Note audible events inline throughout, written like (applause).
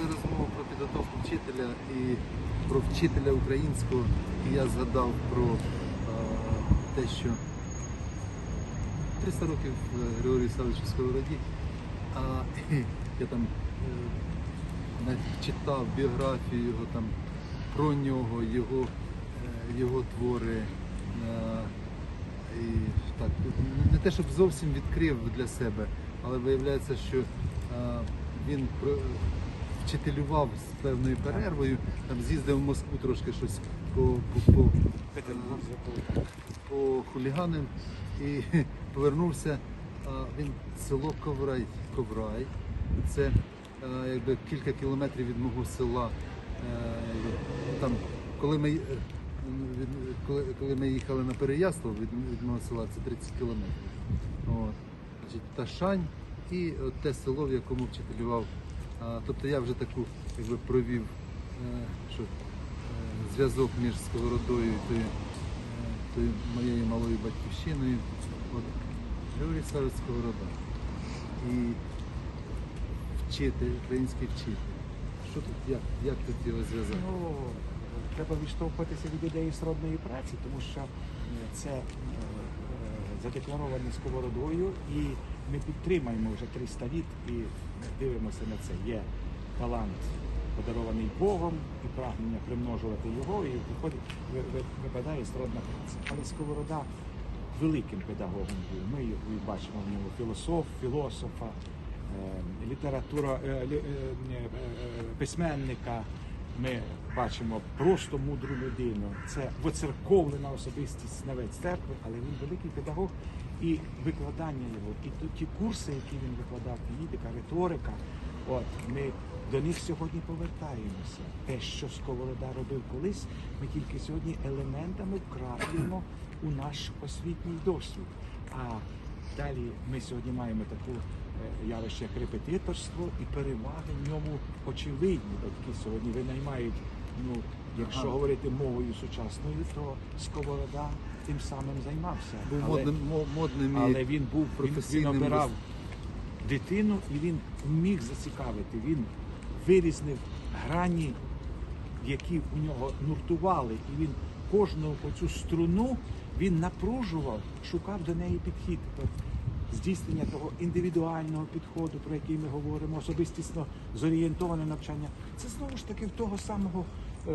почали розмову про підготовку вчителя і про вчителя українського. І я згадав про е, те, що 300 років е, Григорію Савичу Сковороді, а (clears throat) я там е, навіть читав біографію його там про нього, його, його твори. е, І так, не те, щоб зовсім відкрив для себе, але виявляється, що е, він вчителював з певною перервою, там з'їздив в Москву трошки щось по, по, по, по хуліганам і (laughs) повернувся. Він село Коврай, Коврай. Це якби кілька кілометрів від мого села. Е, Там, коли ми, е, коли, коли ми їхали на Переяслав від, від мого села, це 30 кілометрів. От. Ташань і те село, в якому вчителював. Тобто я вже таку якби, провів е, що, е, зв'язок між сковородою і тою, е, тою моєю малою батьківщиною. От, Григорій Савець Сковорода. І вчитель, український вчитель. Що тут, як, як тут його зв'язати? Ну, треба відштовхуватися від ідеї сродної праці, тому що це е, е, задекларовано сковородою, і підтримаємо вже 300 літ і дивимося на це. Є талант подарований Богом і прагнення примножувати його, і виходить, ви- ви- випадає сродна праця. Але сковорода великим педагогом був. Ми бачимо в ньому філософ, філософа, е, література, лі- е, е, е, письменника. Ми бачимо просто мудру людину. Це воцерковлена особистість навець церкви, але він великий педагог і викладання його, і ті курси, які він викладав, фізика, риторика. От ми до них сьогодні повертаємося. Те, що Сковорода робив колись, ми тільки сьогодні елементами вкраплюємо у наш освітній досвід. А далі ми сьогодні маємо таку е, явище як репетиторство і переваги в ньому очевидні. Батьки сьогодні винаймають, ну, якщо Ага. говорити мовою сучасною, то Сковорода тим самим займався. Був Але- модним, модним але він був він, він обирав дитину і він міг зацікавити. Він вирізнив грані, які у нього нуртували, і він кожну оцю струну він напружував, шукав до неї підхід. Здійснення того індивідуального підходу, про який ми говоримо, особистісно зорієнтоване навчання. Це знову ж таки в того самого е,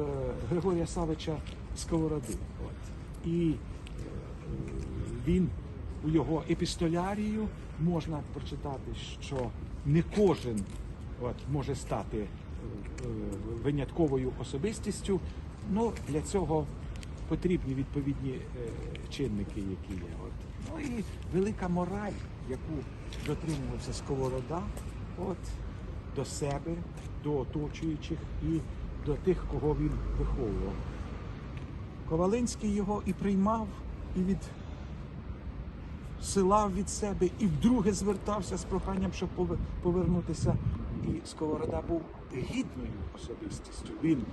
Григорія Савича Сковороди. От. І е, він у його епістолярію можна прочитати, що не кожен от, може стати е, е, винятковою особистістю. Ну, для цього потрібні відповідні е, чинники, які є. От. Ну і велика мораль, яку дотримувався Сковорода от, до себе, до оточуючих і до тих, кого він виховував. Ковалинський його і приймав, і від силав від себе, і вдруге звертався з проханням, щоб повернутися. І Сковорода був гідною особистістю. Він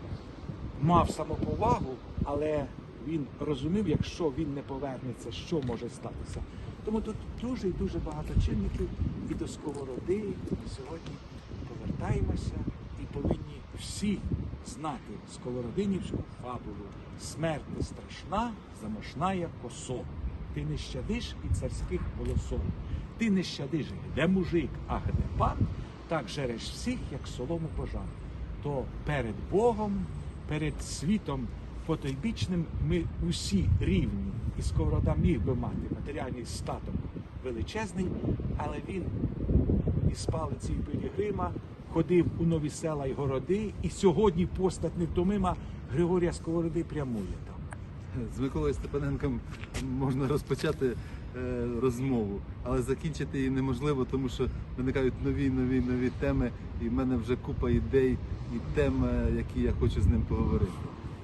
мав самоповагу, але він розумів, якщо він не повернеться, що може статися. Тому тут дуже і дуже багато чинників і до сковороди і сьогодні повертаємося і повинні всі знати сковородинівську фабулу. Смерть не страшна, замошная косо. Ти не щадиш і царських волосов. Ти не щадиш, де мужик, а де пан, так жереш всіх, як солому пожар. То перед Богом, перед світом потойбічним ми усі рівні. І Сковорода міг би мати матеріальний статок величезний, але він із палиці і Пилігрима ходив у нові села й городи, і сьогодні постать невтомима Григорія Сковороди прямує там. З Миколою Степаненком можна розпочати е, розмову, але закінчити її неможливо, тому що виникають нові, нові, нові теми, і в мене вже купа ідей і тем, е, які я хочу з ним поговорити.